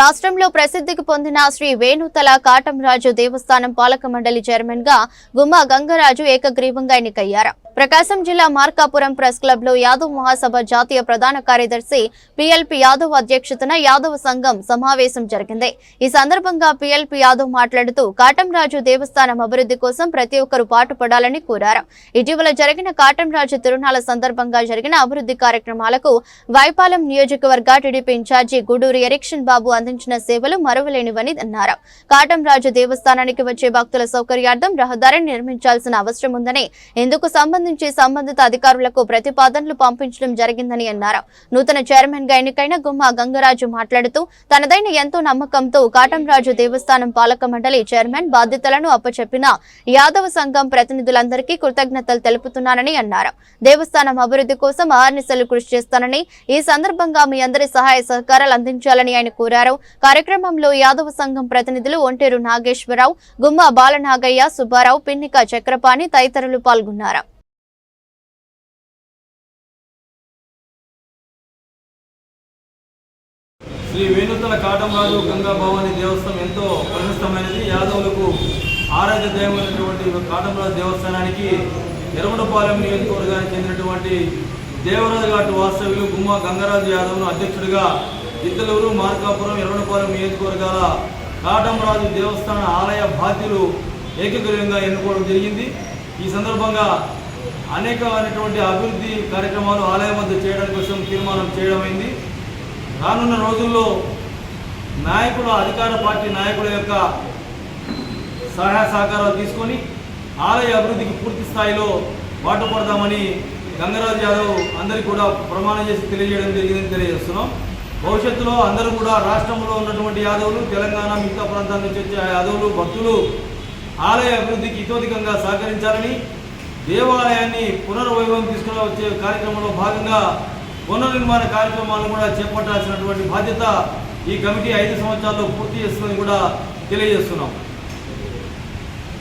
రాష్ట్రంలో ప్రసిద్ధికి పొందిన శ్రీ వేణుతల కాటంరాజు దేవస్థానం పాలక మండలి చైర్మన్గా గుమ్మా గంగరాజు ఏకగ్రీవంగా ఎన్నికయ్యారు. ప్రకాశం జిల్లా మార్కాపురం ప్రెస్ క్లబ్లో యాదవ్ మహాసభ జాతీయ ప్రధాన కార్యదర్శి పిఎల్పి యాదవ్ అధ్యక్షతన యాదవ్ సంఘం సమావేశం జరిగింది. ఈ సందర్భంగా పిఎల్పి యాదవ్ మాట్లాడుతూ కాటంరాజు దేవస్థానం అభివృద్ధి కోసం ప్రతి ఒక్కరూ పాటుపడాలని కోరారు. ఇటీవల జరిగిన కాటంరాజు తిరునాల సందర్భంగా జరిగిన అభివృద్ధి కార్యక్రమాలకు వైపాలెం నియోజకవర్గ TDP incharge Guduru erection Babu అందించిన సేవలు మరువలేనివని అన్నారు. కాటంరాజు దేవస్థానానికి వచ్చే భక్తుల సౌకర్యార్థం రహదారిని నిర్మించాల్సిన అవసరం ఉందని ఇందుకు సంబంధించి సంబంధిత అధికారులకు ప్రతిపాదనలు పంపించడం జరిగిందని అన్నారు. నూతన చైర్మన్గా ఎన్నికైన గుమ్మా గంగరాజు మాట్లాడుతూ తనదైన ఎంతో నమ్మకంతో కాటంరాజు దేవస్థానం పాలక మండలి చైర్మన్ బాధ్యతలను అప్పచెప్పిన యాదవ సంఘం ప్రతినిధులందరికీ కృతజ్ఞతలు తెలుపుతున్నానని అన్నారు. దేవస్థానం అభివృద్ధి కోసం ఆర్నిసలు కృషి చేస్తానని ఈ సందర్భంగా మీ అందరి సహాయ సహకారాలు అందించాలని ఆయన కోరారు. కార్యక్రమంలో యాదవ సంఘం ప్రతినిధులు ఒంటేరు నాగేశ్వరరావు గుమ్మ బాలనాగయ్య సుబ్బారావు పిన్నిక చక్రపాణి తదితరులు పాల్గొన్నారు. శ్రీ వేణుతల కాటంరాజు గంగా భవాని దేవస్థానం ఎంతో ప్రశస్తమైనది యాదవులకు ఆరాధ్య దైవమైనటువంటి కాటంరాజు దేవస్థానానికి ఎరమడపాలెం నియోజకవర్గానికి చెందినటువంటి దేవరాజు ఘాట్ వాస్తవ్యులు గుమ్మ గంగరాజు యాదవ్ను అధ్యక్షుడిగా ఇద్దలూరు మార్కాపురం ఎరమడపాలెం నియోజకవర్గాల కాటంరాజు దేవస్థాన ఆలయ బాధ్యులు ఏకగ్రీవంగా ఎన్నుకోవడం జరిగింది. ఈ సందర్భంగా అనేకమైనటువంటి అభివృద్ధి కార్యక్రమాలు ఆలయం వద్ద చేయడం కోసం తీర్మానం చేయడమైంది. రానున్న రోజుల్లో నాయకుల అధికార పార్టీ నాయకుల యొక్క సహాయ సహకారాలు తీసుకొని ఆలయ అభివృద్ధికి పూర్తి స్థాయిలో పాటుపడదామని గంగరాజు యాదవ్ అందరికీ కూడా ప్రమాణం చేసి తెలియజేయడం జరిగిందని తెలియజేస్తున్నాం. భవిష్యత్తులో అందరూ కూడా రాష్ట్రంలో ఉన్నటువంటి యాదవులు తెలంగాణ మిగతా ప్రాంతాల నుంచి వచ్చే యాదవులు భక్తులు ఆలయ అభివృద్ధికి ఇతోధికంగా సహకరించాలని దేవాలయాన్ని పునర్వైభవం తీసుకుని వచ్చే కార్యక్రమంలో భాగంగా పునర్నిర్మాణ కార్యక్రమాలను కూడా చేపట్టాల్సినటువంటి బాధ్యత ఈ కమిటీ ఐదు సంవత్సరాల్లో పూర్తి చేస్తుందని కూడా తెలియజేస్తున్నాం.